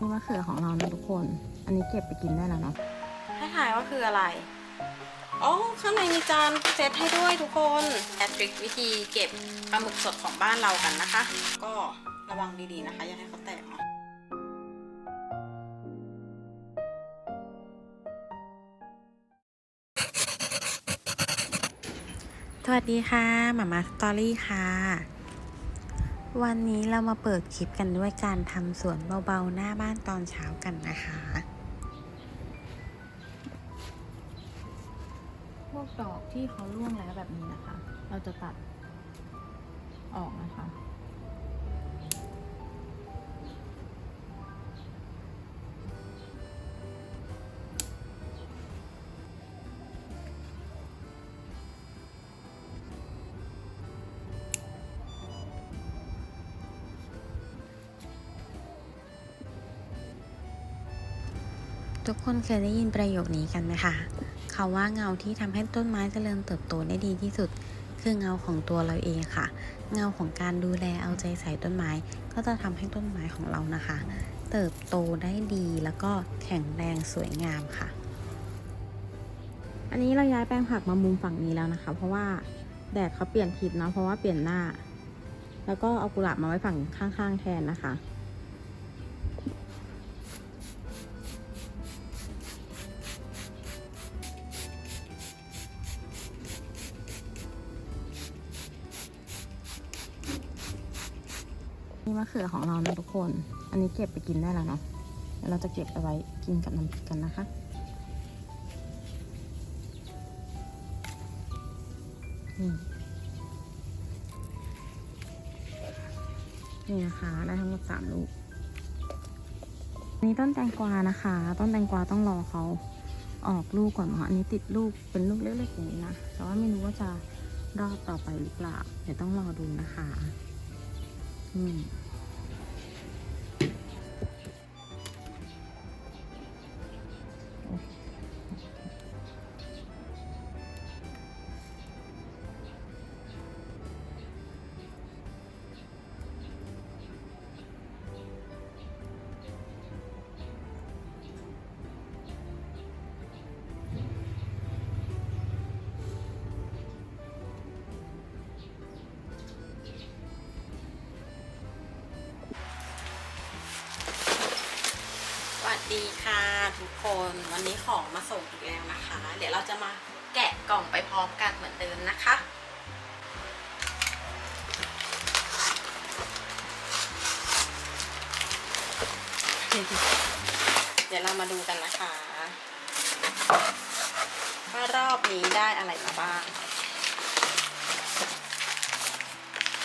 นี่มะเขือของเรานะทุกคน อันนี้เก็บไปกินได้แล้วเนาะให้ถ่ายว่าคืออะไรอ๋อข้างในมีจานเซตให้ด้วยทุกคนแอทริกวิธีเก็บปลาหมึกสดของบ้านเรากันนะคะ ก็ระวังดีๆนะคะ อย่าให้เขาแตกเนาะสวัสดีค่ะหมามาสตอรี่ค่ะ วันนี้เรามาเปิดคลิปกันด้วยการทำสวนเบาๆ หน้าบ้านตอนเช้ากันนะคะ พวกดอกที่เขาร่วงแล้วแบบนี้นะคะ เราจะตัดออกนะคะ ทุกคนเคยได้ยินประโยคนี้กันไหมคะเขาว่าเงาที่ทำให้ต้นไม้เจริญเติบโตได้ดีที่สุด คือเงาของตัวเราเองค่ะ เงาของการดูแลเอาใจใส่ต้นไม้ ก็จะทำให้ต้นไม้ของเรานะคะ เติบโตได้ดีแล้วก็แข็งแรงสวยงามค่ะ อันนี้เราย้ายแปลงผักมามุมฝั่งนี้แล้วนะคะ เพราะว่าแดดเขาเปลี่ยนทิศเนาะเพราะว่าเปลี่ยนหน้า แล้วก็เอากุหลาบมาไว้ฝั่งข้างๆแทนนะคะ นี่มะเขือของเรานะทุกคน อันนี้เก็บไปกินได้แล้วเนาะเราจะเก็บเอาไว้กินกับน้ำพริกกันนะคะ นี่นะคะได้ทั้งหมดสามลูกนนี้ต้นแตงกวานะคะ ต้นแตงกวาต้องรอเขาออกลูกก่อนเนาะอันนี้ติดลูกเป็นลูกเล็กๆอย่างนี้นะ แต่ว่าไม่รู้ว่าจะรอดต่อไปหรือเปล่า เดี๋ยวต้องรอดูนะคะ อื คนวันนี้ของมาส่งอีกแล้วนะคะ เดี๋ยวเราจะมาแกะกล่องไปพร้อมกันเหมือนเดิมนะคะเดี๋ยวเรามาดูกันนะคะว่ารอบนี้ได้อะไรมาบ้าง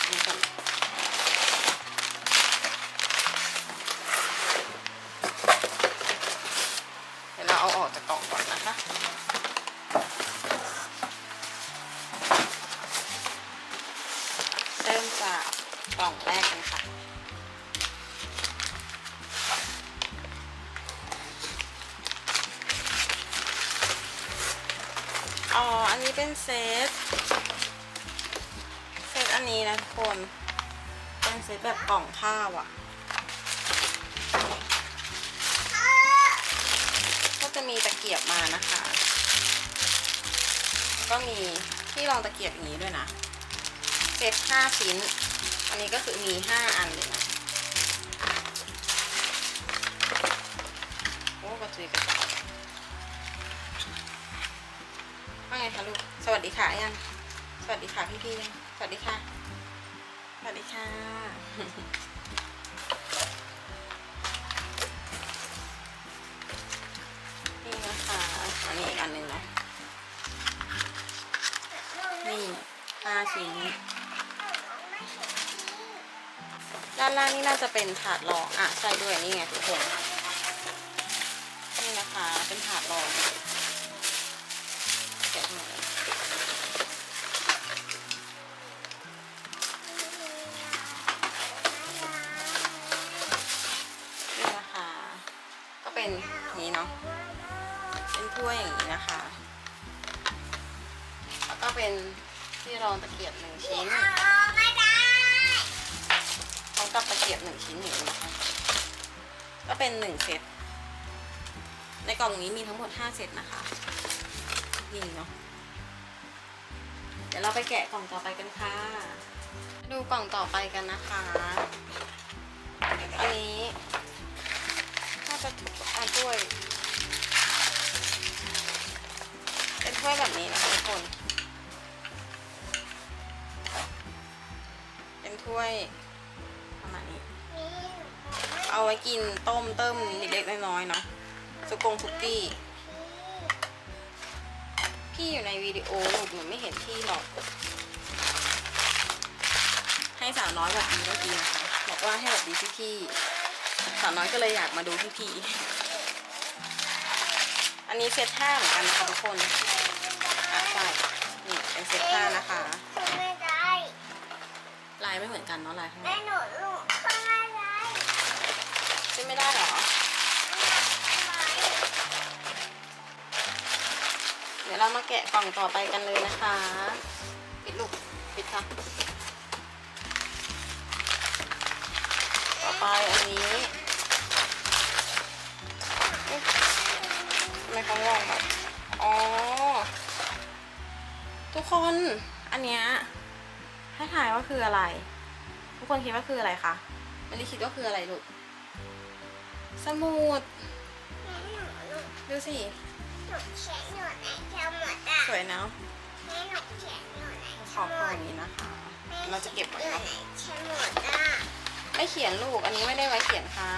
นี่ก่อน เราอาออกจากกล่องก่อนนะคะเริ่มจากกล่องแรกกันค่ะ อ๋อ อันนี้เป็นเซต เซตอันนี้นะทุกคน เป็นเซตแบบกล่องข้าวอะ่ะ จะมีตะเกียบมานะคะ ก็มีที่รองตะเกียบอย่างนี้ด้วยนะเซตห้าชิ้น อันนี้ก็คือมีห้าอันเลยนะโอ้กระจุยกระจายว่าไงคะลูก สวัสดีค่ะยัง สวัสดีค่ะพี่พี่ยัง สวัสดีค่ะ สวัสดีค่ะ อันนี้อีกอันหนึ่งเนาะนี่ห้าชิ้นด้านล่างนี่น่าจะเป็นถาดรองอะใช่ด้วยนี่ไงทุกคนนี่นะคะเป็นถาดรองแกะมาเลย นึ่งชิ้นพร้อมกับตะเกียบหนึ่งชิ้นอย่างนี้นะคะก็เป็นหนึ่งเซต ในกล่องนี้มีทั้งหมดห้าเซตนะคะ นี่เนาะ เดี๋ยวเราไปแกะกล่องต่อไปกันค่ะ ดูกล่องต่อไปกันนะคะ อันนี้น่าจะถูกอะถ้วย เป็นถ้วยแบบนี้นะคะทุกคน ถ้วยประมาณนี้ เอาไว้กินต้มเติมเล็กๆน้อยๆเนาะสุกงสุกี้ พี่อยู่ในวิดีโอหนูหนูไม่เห็นพี่หรอก ให้สาวน้อยแบบนี้เมื่อกี้นะคะบอกว่าให้แบบดีพี่พี่ๆสาวน้อยก็เลยอยากมาดูพี่พี่ๆอันนี้เซตห้าเหมือนกันนะคะทุกคนอะใช่นี่เป็นเซตห้านะคะไม่ได้ลายไม่เหมือนกันเนาะลายข้างในแม่หนูลูกข้างในได้ขึ้นไม่ได้เหรอ เดี๋ยวเรามาแกะกล่องต่อไปกันเลยนะคะ คืออะไร ทุกคนคิดว่าคืออะไรคะมันคิดว่าคืออะไรลูก สมุดแม่หนูลูกดูสิ หนูเขียนหนูในสมุดอะสวยเนาะแม่หนูเขียนหนูในขสอบมุตรดงนี้นะคะ เราจะเก็บไว้หนูเนาะในสมุดอะไม่เขียนลูก อันนี้ไม่ได้ไว้เขียนค่ะ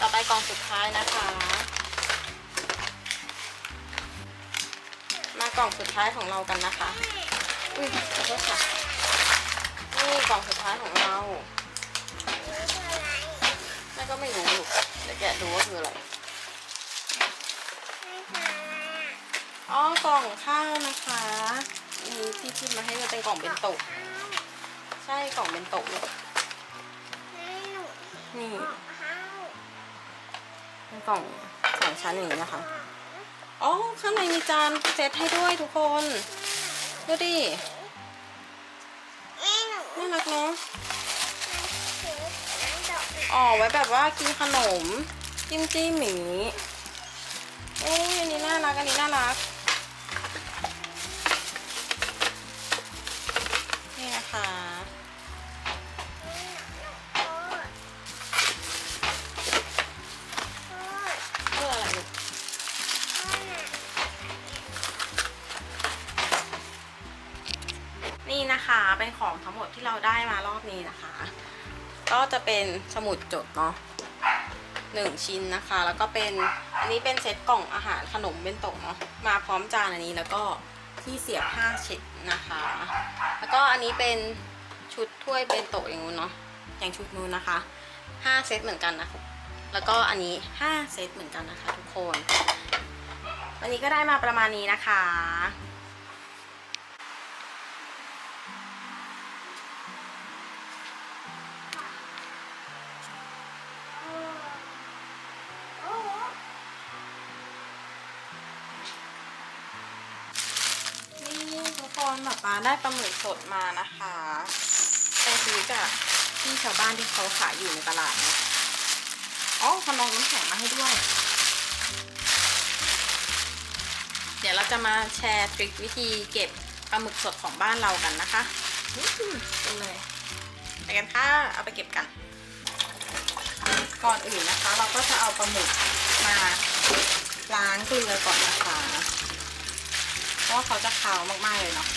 ต่อไปกล่องสุดท้ายนะคะ มากล่องสุดท้ายของเรากันนะคะ อุ้ยขอโทษค่ะ นี่กล่องสุดท้ายของเรา แม่ก็ไม่รู้ลูกเดี๋ยวแกะดูว่าคืออะไรนี่ค่ะอ๋อกล่องข้าวนะคะนี่ที่คิดมาให้มันเป็นกล่องเป็นโตะใช่กล่องเป็นโตะลูกแม่หนูนี่บอกข้าวเป็นกล่องสองชั้นอย่างนี้นะคะ อ๋อ ข้างในมีจานเซตให้ด้วยทุกคน ดูดิน่ารักเนาะอ๋อไว้แบบว่ากินขนม จิ้มจิ้มหมีโอ้ยอันนี้น่ารักอันนี้น่ารัก นี่นะคะ นี้นะคะ ก็จะเป็นสมุดจดเนาะหนึ่งชิ้นนะคะ แล้วก็เป็นอันนี้เป็นเซตกล่องอาหารขนมเบนโตะเนาะมาพร้อมจานอันนี้แล้วก็ที่เสียบผ้าเช็ดนะคะ แล้วก็อันนี้เป็นชุดถ้วยเบนโตะอย่างนู้นเนาะอย่างชุดนู้นนะคะห้าเซตเหมือนกันนะคะแล้วก็อันนี้ห้าเซตเหมือนกันนะคะ ทุกคน วันนี้ก็ได้มาประมาณนี้นะคะ ทุกคนแบบมาได้ปลาหมึกสดมานะคะไปซื้อจากที่ชาวบ้านที่เขาขายอยู่ในตลาดนะอ๋อขนมน้ำแข็งมาให้ด้วย เดี๋ยวเราจะมาแชร์ทริควิธีเก็บปลาหมึกสดของบ้านเรากันนะคะอื้อหือเป็นเลยไปกันค่ะ เอาไปเก็บกัน ก่อนอื่นนะคะ เราก็จะเอาปลาหมึกมาล้างเกลือก่อนนะคะ เพราะเขาจะคาวมากๆเลยเนาะ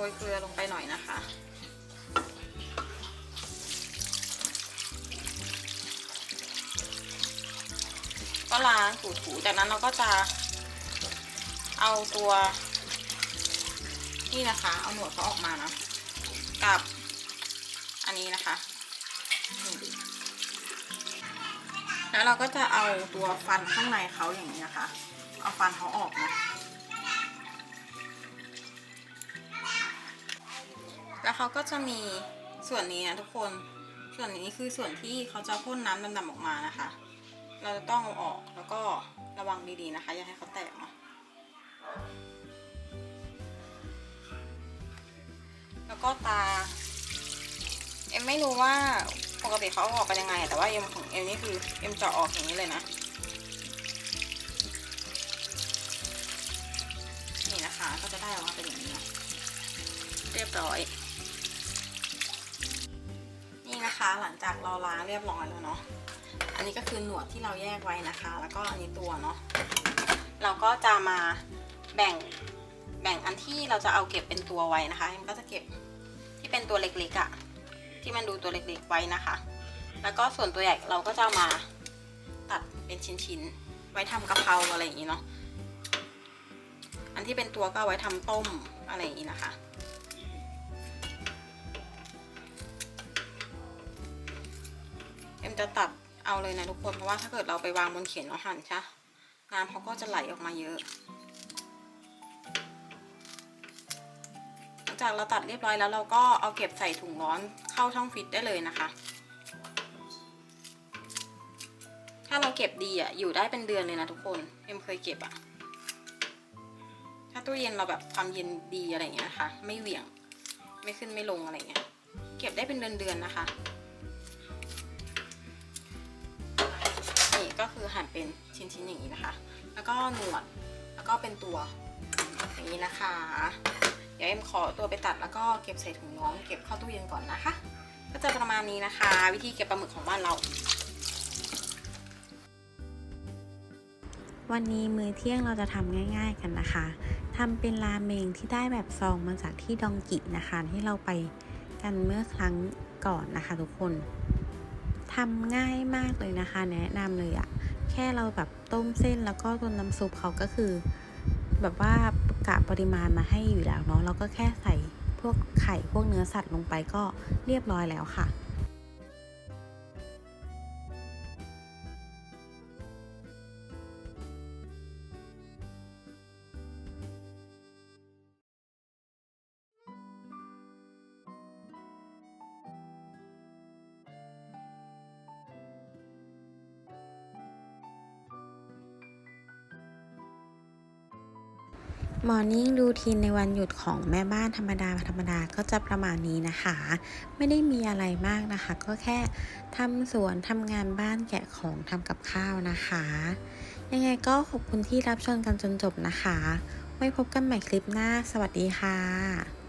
รยเกลือลงไปหน่อยนะคะ ก็ล้างถูๆจากนั้นเราก็จะเอาตัวนี่นะคะ เอาหนวดเขาออกมานะ กับอันนี้นะคะ แล้วเราก็จะเอาตัวฟันข้างในเขาอย่างนี้นะคะ เอาฟันเขาออกนะ แล้วเขาก็จะมีส่วนนี้นะทุกคน ส่วนนี้คือส่วนที่เขาจะพ่นน้ำดำๆออกมานะคะ เราจะต้องเอาออกแล้วก็ระวังดีๆนะคะ อย่าให้เขาแตกเนาะแล้วก็ตา เอ็มไม่รู้ว่าปกติเขาออกกันยังไง แต่ว่าเอ็มของเอ็มนี่คือเอ็มเจาะออกอย่างนี้เลยนะ นี่นะคะก็จะได้ออกมาเป็นอย่างนี้ เรียบร้อย นะคะหลังจากเราล้างเรียบร้อยแล้วเนาะอันนี้ก็คือหนวดที่เราแยกไว้นะคะ แล้วก็อันนี้ตัวเนาะเราก็จะมาแบ่งแบ่งอันที่เราจะเอาเก็บเป็นตัวไว้นะคะเอ็มก็จะเก็บที่เป็นตัวเล็กๆอะ่ะที่มันดูตัวเล็กๆไว้นะคะ แล้วก็ส่วนตัวใหญ่เราก็จะามาตัดเป็นชิ้นๆไว้ทำกะเพราอะไรอย่างนี้เนาะอันที่เป็นตัวก็เอาไว้ทำต้มอะไรอย่างนี้นะคะ เอ็มจะตัดเอาเลยนะทุกคนเพราะว่าถ้าเกิดเราไปวางบนเขียงแล้วหั่นใช่น้ำเขาก็จะไหลออกมาเยอะ หลังจากเราตัดเรียบร้อยแล้วเราก็เอาเก็บใส่ถุงร้อนเข้าช่องฟิตได้เลยนะคะ ถ้าเราเก็บดีอะอยู่ได้เป็นเดือนเลยนะทุกคนเอ็มเคยเก็บอะ ถ้าตู้เย็นเราแบบความเย็นดีอะไรเงี้ยนะคะ ไม่เหวี่ยงไม่ขึ้นไม่ลงอะไรเงี้ย เก็บได้เป็นเดือนๆนะคะ ก็คือหั่นเป็นชิ้นๆอย่างนี้นะคะ แล้วก็หนวด แล้วก็เป็นตัวอย่างนี้นะคะ เดี๋ยวเอ็มขอตัวไปตัดแล้วก็เก็บใส่ถุงน้องเก็บเข้าตู้เย็นก่อนนะคะ ก็จะประมาณนี้นะคะ วิธีเก็บปลาหมึกของบ้านเราวันนี้มื้อเที่ยงเราจะทำง่าย ๆกันนะคะ ทำเป็นราเมงที่ได้แบบซองมาจากที่ดองกินะคะ ที่เราไปกันเมื่อครั้งก่อนนะคะทุกคน ทำง่ายมากเลยนะคะ แนะนำเลยอะแค่เราแบบต้มเส้นแล้วก็ตัวน้ำซุปเขาก็คือ แบบว่ากะปริมาณมาให้อยู่แล้วเนาะเราก็แค่ใส่พวกไข่พวกเนื้อสัตว์ลงไปก็เรียบร้อยแล้วค่ะ มอร์นิ่งรูทีนในวันหยุดของแม่บ้านธรรมดาธรรมดาก็จะประมาณนี้นะคะ ไม่ได้มีอะไรมากนะคะ ก็แค่ทำสวนทำงานบ้านแกะของทำกับข้าวนะคะ ยังไงก็ขอบคุณที่รับชมกันจนจบนะคะ ไว้พบกันใหม่คลิปหน้า สวัสดีค่ะ